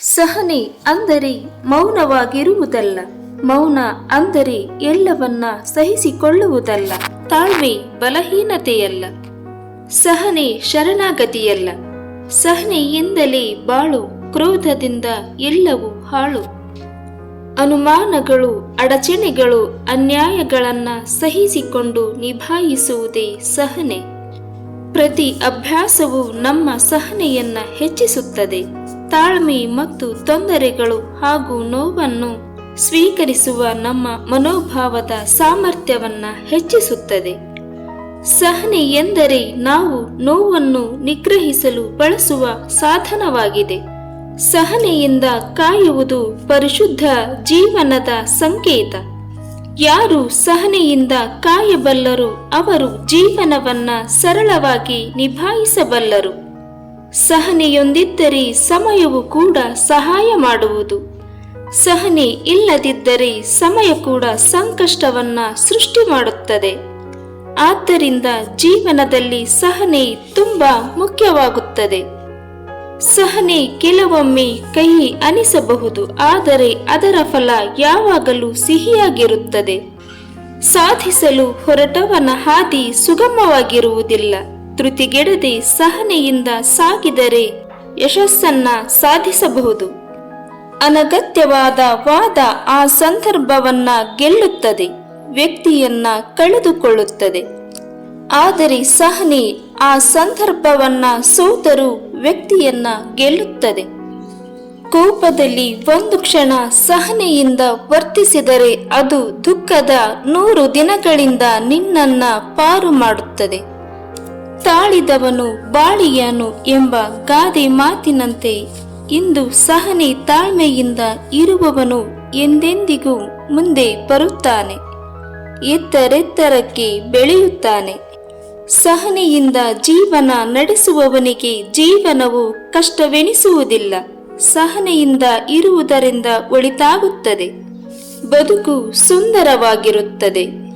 ಸಹನೆ ಅಂದರೆ ಮೌನವಾಗಿರುವುದಲ್ಲ. ಮೌನ ಅಂದರೆ ಎಲ್ಲವನ್ನ ಸಹಿಸಿಕೊಳ್ಳುವುದಲ್ಲ. ತಾಳ್ಮೆ ಬಲಹೀನತೆಯಲ್ಲ. ಸಹನೆ ಶರಣಾಗತಿಯಲ್ಲ. ಸಹನೆಯಿಂದಲೇ ಬಾಳು, ಕ್ರೋಧದಿಂದ ಎಲ್ಲವೂ ಹಾಳು. ಅನುಮಾನಗಳು, ಅಡಚಣೆಗಳು, ಅನ್ಯಾಯಗಳನ್ನ ಸಹಿಸಿಕೊಂಡು ನಿಭಾಯಿಸುವುದೇ ಸಹನೆ. ಪ್ರತಿ ಅಭ್ಯಾಸವು ನಮ್ಮ ಸಹನೆಯನ್ನ ಹೆಚ್ಚಿಸುತ್ತದೆ. ತಾಳ್ಮೆ ಮತ್ತು ತೊಂದರೆಗಳು ಹಾಗೂ ನೋವನ್ನು ಸ್ವೀಕರಿಸುವ ನಮ್ಮ ಮನೋಭಾವದ ಸಾಮರ್ಥ್ಯವನ್ನ ಹೆಚ್ಚಿಸುತ್ತದೆ. ಸಹನೆ ಎಂದರೆ ನಾವು ನೋವನ್ನು ನಿಗ್ರಹಿಸಲು ಬಳಸುವ ಸಾಧನವಾಗಿದೆ. ಸಹನೆಯಿಂದ ಕಾಯುವುದು ಪರಿಶುದ್ಧ ಜೀವನದ ಸಂಕೇತ. ಯಾರು ಸಹನೆಯಿಂದ ಕಾಯಬಲ್ಲರು ಅವರು ಜೀವನವನ್ನ ಸರಳವಾಗಿ ನಿಭಾಯಿಸಬಲ್ಲರು. ಸಹನೆಯೊಂದಿದ್ದರೆ ಸಮಯವು ಕೂಡ ಸಹಾಯ ಮಾಡುವುದು. ಸಹನೆ ಇಲ್ಲದಿದ್ದರೆ ಸಮಯ ಕೂಡ ಸಂಕಷ್ಟವನ್ನ ಸೃಷ್ಟಿ ಮಾಡುತ್ತದೆ. ಆದ್ದರಿಂದ ಜೀವನದಲ್ಲಿ ಸಹನೆ ತುಂಬಾ ಮುಖ್ಯವಾಗುತ್ತದೆ. ಸಹನೆ ಕೆಲವೊಮ್ಮೆ ಕಹಿ ಅನಿಸಬಹುದು, ಆದರೆ ಅದರ ಫಲ ಯಾವಾಗಲೂ ಸಿಹಿಯಾಗಿರುತ್ತದೆ. ಸಾಧಿಸಲು ಹೊರಟವನ ಹಾದಿ ಸುಗಮವಾಗಿರುವುದಿಲ್ಲ. ಧೃತಿಗೆಡದೆ ಸಹನೆಯಿಂದ ಸಾಗಿದರೆ ಯಶಸ್ಸನ್ನ ಸಾಧಿಸಬಹುದು. ಅನಗತ್ಯವಾದ ವಾದ ಆ ಸಂದರ್ಭವನ್ನ ಗೆಲ್ಲುತ್ತದೆ, ವ್ಯಕ್ತಿಯನ್ನ ಕಳೆದುಕೊಳ್ಳುತ್ತದೆ. ಆದರೆ ಸಹನೆ ಆ ಸಂದರ್ಭವನ್ನ ಸೋತರೂ ವ್ಯಕ್ತಿಯನ್ನ ಗೆಲ್ಲುತ್ತದೆ. ಕೋಪದಲ್ಲಿ ಒಂದು ಕ್ಷಣ ಸಹನೆಯಿಂದ ವರ್ತಿಸಿದರೆ ಅದು ದುಃಖದ ನೂರು ದಿನಗಳಿಂದ ನಿನ್ನನ್ನ ಪಾರು ಮಾಡುತ್ತದೆ. ತಾಳಿದವನು ಬಾಳಿಯನು ಎಂಬ ಗಾದೆ ಮಾತಿನಂತೆ. ಇಂದು ಸಹನೆ ತಾಳ್ಮೆಯಿಂದ ಇರುವವನು ಎಂದೆಂದಿಗೂ ಮುಂದೆ ಬರುತ್ತಾನೆ. ಎತ್ತರೆತ್ತರಕ್ಕೆ ಬೆಳೆಯುತ್ತಾನೆ. ಸಹನೆಯಿಂದ ಜೀವನ ನಡೆಸುವವನಿಗೆ ಜೀವನವು ಕಷ್ಟವೆನಿಸುವುದಿಲ್ಲ. ಸಹನೆಯಿಂದ ಇರುವುದರಿಂದ ಒಳಿತಾಗುತ್ತದೆ. ಬದುಕು ಸುಂದರವಾಗಿರುತ್ತದೆ.